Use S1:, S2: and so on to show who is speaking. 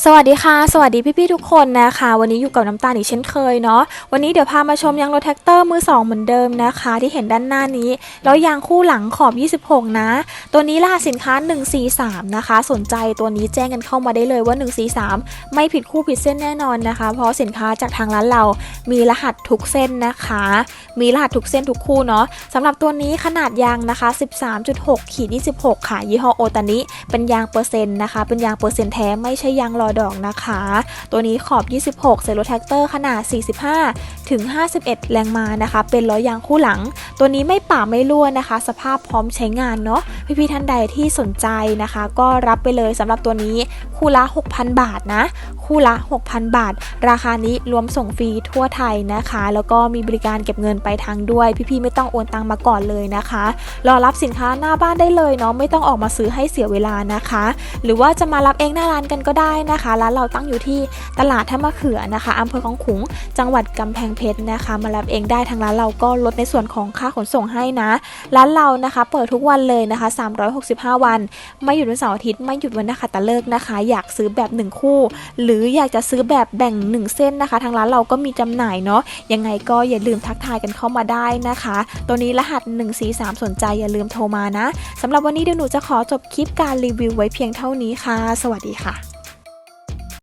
S1: สวัสดีค่ะ สวัสดีพี่ๆทุกคนนะคะ วันนี้อยู่กับน้ำตาลอีกเช่นเคยเนาะวันนี้เดี๋ยวพามาชมยางรถแท็กเตอร์มือสองเหมือนเดิมนะคะ ที่เห็นด้านหน้านี้ แล้วยางคู่หลังขอบ 26 นะ ตัวนี้รหัสสินค้า 143 นะคะ สนใจตัวนี้แจ้งกันเข้ามาได้เลยว่า 143 ไม่ผิดคู่ผิดเส้นแน่นอนนะคะ เพราะสินค้าจากทางร้านเรามีรหัสทุกเส้นนะคะ มีรหัสทุกเส้นทุกคู่เนาะสำหรับตัวนี้ขนาดยางนะคะ 13.6ขีด26 ค่ะยี่ห้อโอตานิเป็นยางเปอร์เซ็นต์นะคะ เป็นยางเปอร์เซ็นต์แท้ไม่ใช่ยางอดอกนะคะ ตัวนี้ขอบ 26 เซลโลแท็กเตอร์ขนาด 45 ถึง 51 แรงม้านะคะ เป็นล้อยางคู่หลัง ตัวนี้ไม่ป่าไม่รั่วนะคะ สภาพพร้อมใช้งานเนาะพี่ๆท่านใดที่สนใจนะคะ ก็รับไปเลยสำหรับตัวนี้คู่ละ 6,000 บาทนะ คู่ละ 6,000 บาท ราคานี้รวมส่งฟรีทั่วไทยนะคะ แล้วก็มีบริการเก็บเงินไปทางด้วย พี่ๆไม่ต้องโอนตังมาก่อนเลยนะคะ รอรับสินค้าหน้าบ้านได้เลยเนาะไม่ต้องออกมาซื้อให้เสียเวลานะคะ หรือว่าจะมารับเองหน้าร้านกันก็ได้นะคะร้านเราตั้งอยู่ที่ตลาดท่ามะเขือนะคะอำเภอของขุง จังหวัดกำแพงเพชรนะคะ มารับเองได้ทางร้านเราก็ลดในส่วนของค่าขนส่งให้นะ ร้านเรานะคะ เปิดทุกวันเลยนะคะ 365 วัน ไม่หยุดวันเสาร์อาทิตย์ไม่หยุดวันนักขัตฤกษ์นะคะ อยากซื้อแบบ 1 คู่ หรืออยากจะซื้อแบบแบ่ง 1 เส้นนะคะ ทางร้านเราก็มีจำหน่ายเนาะยังไงก็อย่าลืมทักทายกันเข้ามาได้นะคะ ตัวนี้รหัส 143 สนใจอย่าลืมโทรมานะสำหรับวันนี้เดี๋ยวหนูจะขอจบคลิปการรีวิวไว้เพียงเท่านี้ค่ะ สวัสดีค่ะ